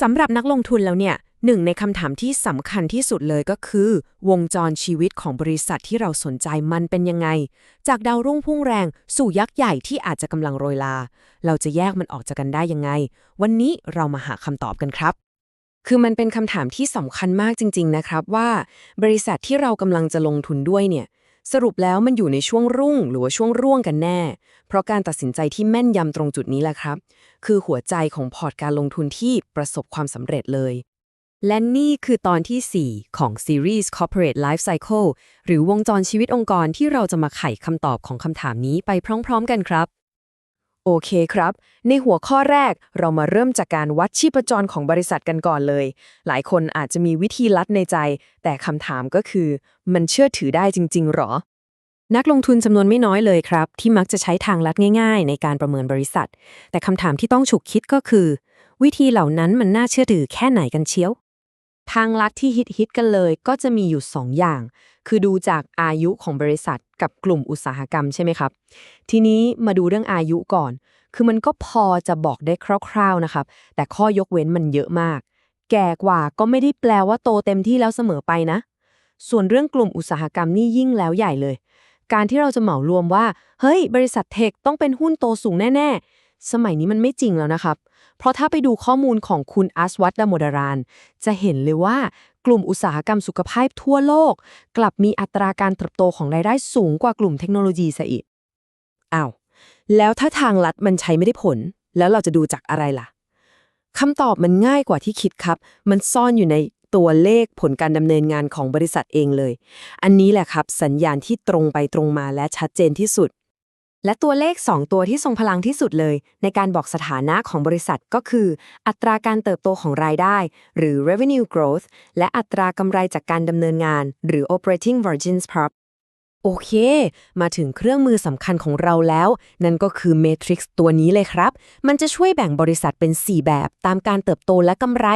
สำหรับนักลงทุนแล้วเนี่ยหนึ่งในคำถามที่สำคัญที่สุดเลยก็คือ วงจรชีวิตของบริษัทที่เราสนใจมันเป็นยังไง จากดาวรุ่งพุ่งแรง สู่ยักษ์ใหญ่ที่อาจจะกำลังโรยลา เราจะแยกมันออกจากกันได้ยังไง วันนี้เรามาหาคำตอบกันครับ คือมันเป็นคำถามที่สำคัญมากจริง ๆ นะครับว่า บริษัทที่เรากำลังจะลงทุนด้วยเนี่ย สรุปแล้วมันอยู่ในช่วงรุ่งหรือว่าช่วงร่วงกันแน่ เพราะการตัดสินใจที่แม่นยำตรงจุดนี้แหละครับ คือหัวใจของพอร์ตการลงทุนที่ประสบความสำเร็จเลย และนี่คือตอนที่ 4 ของซีรีส์ Corporate Life Cycle หรือวงจรชีวิตองค์กรที่เราจะมาไขคำตอบของคำถามนี้ไปพร้อม ๆ กันครับ โอเคครับ ในหัวข้อแรกเรามาเริ่มจากการวัดชีพจรของบริษัทกันก่อนเลย หลายคนอาจจะมีวิธีลัดในใจ แต่คำถามก็คือ มันเชื่อถือได้จริง ๆหรอ นักลงทุนจำนวนไม่น้อยเลยครับ ที่มักจะใช้ทางลัดง่าย ๆ ในการประเมินบริษัท แต่คำถามที่ต้องฉุกคิดก็คือ วิธีเหล่านั้นมันน่าเชื่อถือแค่ไหนกันเชียว ทางลัดที่ฮิตฮิตกันเลยก็จะมีอยู่ 2 อย่าง คือดูจากอายุของบริษัทกับกลุ่มอุตสาหกรรมใช่ไหมครับ ทีนี้มาดูเรื่องอายุก่อน คือมันก็พอจะบอกได้คร่าวๆนะครับ แต่ข้อยกเว้นมันเยอะมาก แก่กว่าก็ไม่ได้แปลว่าโตเต็มที่แล้วเสมอไปนะ ส่วนเรื่องกลุ่มอุตสาหกรรมนี่ยิ่งแล้วใหญ่เลย การที่เราจะเหมารวมว่า เฮ้ย บริษัทเทคต้องเป็นหุ้นโตสูงแน่ ๆ สมัยนี้มันไม่จริงแล้วนะครับ เพราะถ้าไปดูข้อมูลของคุณอัสวัตดามดาราน จะเห็นเลยว่ากลุ่มอุตสาหกรรมสุขภาพทั่วโลก กลับมีอัตราการเติบโตของรายได้สูงกว่ากลุ่มเทคโนโลยีซะอีกอ้าวแล้วถ้าทางลัดมันใช้ไม่ได้ผล แล้วเราจะดูจากอะไรล่ะคำตอบมันง่ายกว่าที่คิดครับ มันซ่อนอยู่ในตัวเลขผลการดำเนินงานของบริษัทเองเลย อันนี้แหละครับ สัญญาณที่ตรงไปตรงมาและชัดเจนที่สุด และตัวเลข 2 ตัวที่ทรงพลังที่สุดเลย ในการบอกสถานะของบริษัทก็คือ อัตราการเติบโตของรายได้ หรือ revenue growth และอัตรากำไรจากการดำเนินงาน หรือ operating margins prop โอเค มาถึงเครื่องมือสำคัญของเราแล้ว นั่นก็คือ Matrix ตัวนี้เลยครับ มันจะช่วยแบ่งบริษัทเป็น 4 แบบตามการเติบโตและกำไร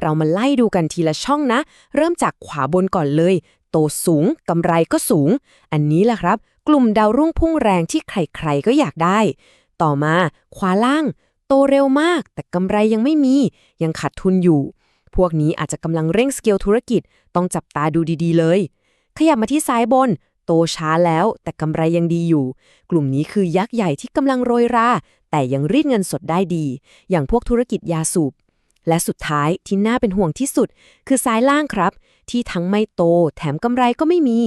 เรามาไล่ดูกันทีละช่องนะ เริ่มจากขวาบนก่อนเลย โตสูงกำไรก็สูง อันนี้แหละครับ กลุ่มดาวรุ่งพุ่งแรงที่ใครๆก็อยากได้ ต่อมาขวาล่าง โตเร็วมาก แต่กำไรยังไม่มี ยังขาดทุนอยู่ พวกนี้อาจจะกำลังเร่งสเกลธุรกิจ ต้องจับตาดูดีๆเลย ขยับมาที่ซ้ายบน โตช้าแล้วแต่กำไรยังดีอยู่ กลุ่มนี้คือยักษ์ใหญ่ที่กำลังโรยรา แต่ยังรีดเงินสดได้ดี อย่างพวกธุรกิจยาสูบและสุดท้ายที่น่าเป็นห่วงที่สุด คือซ้ายล่างครับ ที่ทั้งไม่โตแถมกำไรก็ไม่มี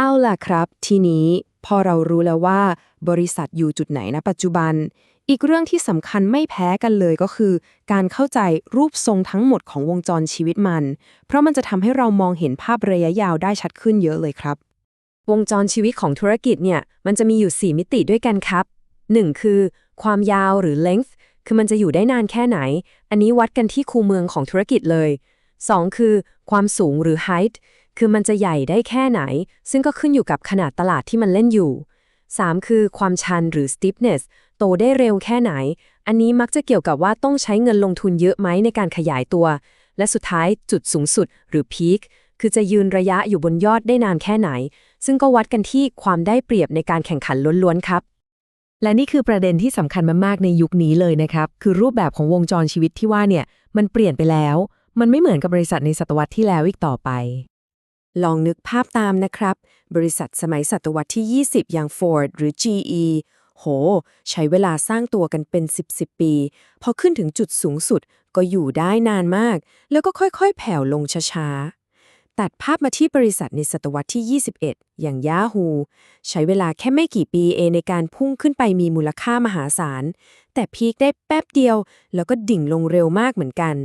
เอาล่ะครับ ทีนี้พอเรารู้แล้วว่า บริษัทอยู่จุดไหนณปัจจุบัน อีกเรื่องที่สำคัญไม่แพ้กันเลยก็คือ การเข้าใจรูปทรงทั้งหมดของวงจรชีวิตมัน เพราะมันจะทำให้เรามองเห็นภาพระยะยาวได้ชัดขึ้นเยอะเลยครับ วงจรชีวิตของธุรกิจเนี่ยมันจะมีอยู่ 4 มิติด้วยกันครับ 1. คือ ความยาวหรือ length คือมันจะอยู่ได้นานแค่ไหน อันนี้วัดกันที่คูเมืองของธุรกิจเลย 2. คือ ความสูงหรือ height คือมันจะใหญ่ได้แค่ไหน ซึ่งก็ขึ้นอยู่กับขนาดตลาดที่มันเล่นอยู่ 3. คือความชันหรือ steepness โตได้เร็วแค่ไหน อันนี้มักจะเกี่ยวกับว่าต้องใช้เงินลงทุนเยอะไหมในการขยายตัว และสุดท้ายจุดสูงสุดหรือ peak คือจะยืนระยะอยู่บนยอดได้นานแค่ไหน ซึ่งก็วัดกันที่ความได้เปรียบในการแข่งขันล้วนๆครับ และนี่คือประเด็นที่สำคัญมากๆในยุคนี้เลยนะครับ คือรูปแบบของวงจรชีวิตที่ว่าเนี่ยมันเปลี่ยนไปแล้ว มันไม่เหมือนกับบริษัทในศตวรรษที่แล้วอีกต่อไป ลองนึกภาพตามนะครับ บริษัทสมัยศตวรรษที่ 20 อย่าง Ford หรือ GE โห ใช้เวลาสร้างตัวกันเป็น 10 10 ปี พอขึ้นถึงจุดสูงสุดก็อยู่ได้นานมาก แล้วก็ค่อยๆ แผ่วลงช้าๆ ตัดภาพมาที่บริษัทในศตวรรษที่ 21 อย่าง Yahoo ใช้เวลาแค่ไม่กี่ปีเองในการพุ่งขึ้นไปมีมูลค่ามหาศาล แต่พีคได้แป๊บเดียว แล้วก็ดิ่งลงเร็วมากเหมือนกัน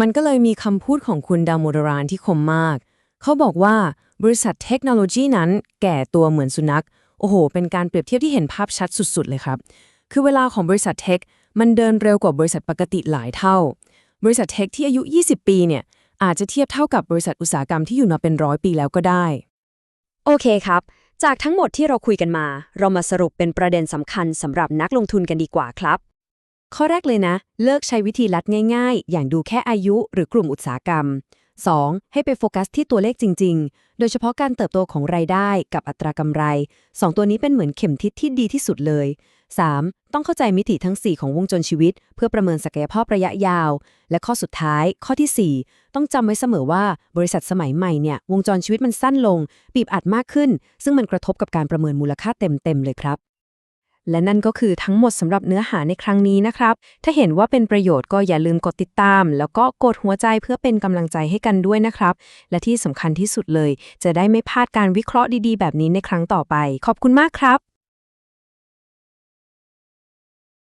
มันก็เลยมีคำพูดของคุณดาวโมดรานที่คมมาก เขาบอกว่าบริษัทเทคโนโลยีนั้นแก่ตัวเหมือนสุนัข โอ้โห เป็นการเปรียบเทียบที่เห็นภาพชัดสุด ๆ เลยครับ คือเวลาของบริษัทเทค มันเดินเร็วกว่าบริษัทปกติหลายเท่า บริษัทเทคที่อายุ 20 ปีเนี่ยอาจจะเทียบเท่ากับบริษัทอุตสาหกรรมที่อยู่มาเป็นร้อยปีแล้วก็ได้ โอเคครับ จากทั้งหมดที่เราคุยกันมา เรามาสรุปเป็นประเด็นสำคัญสำหรับนักลงทุนกันดีกว่าครับ ข้อแรกเลยนะ เลิกใช้วิธีลัดง่าย ๆ อย่างดูแค่อายุหรือกลุ่มอุตสาหกรรม 2. ให้ไปโฟกัสที่ตัวเลขจริง ๆ โดยเฉพาะการเติบโตของรายได้กับอัตรากำไร 2 ตัวนี้เป็นเหมือนเข็มทิศที่ดีที่สุดเลย 3. ต้องเข้าใจมิติทั้ง 4 ของวงจรชีวิต เพื่อประเมินศักยภาพระยะยาว และข้อสุดท้าย ข้อทีสี่4 ต้องจำไว้เสมอว่าบริษัทสมัยใหม่เนี่ยวงจรชีวิตมันสั้นลงบีบอัดมากขึ้น ซึ่งมันกระทบกับการประเมินมูลค่าเต็มๆเลยครับ และนั่นก็คือทั้งหมดสำหรับเนื้อหาในครั้งนี้นะครับ ถ้าเห็นว่าเป็นประโยชน์ก็อย่าลืมกดติดตาม แล้วก็กดหัวใจเพื่อเป็นกำลังใจให้กันด้วยนะครับ และที่สำคัญที่สุดเลย จะได้ไม่พลาดการวิเคราะห์ดีๆ แบบนี้ในครั้งต่อไป ขอบคุณมากครับ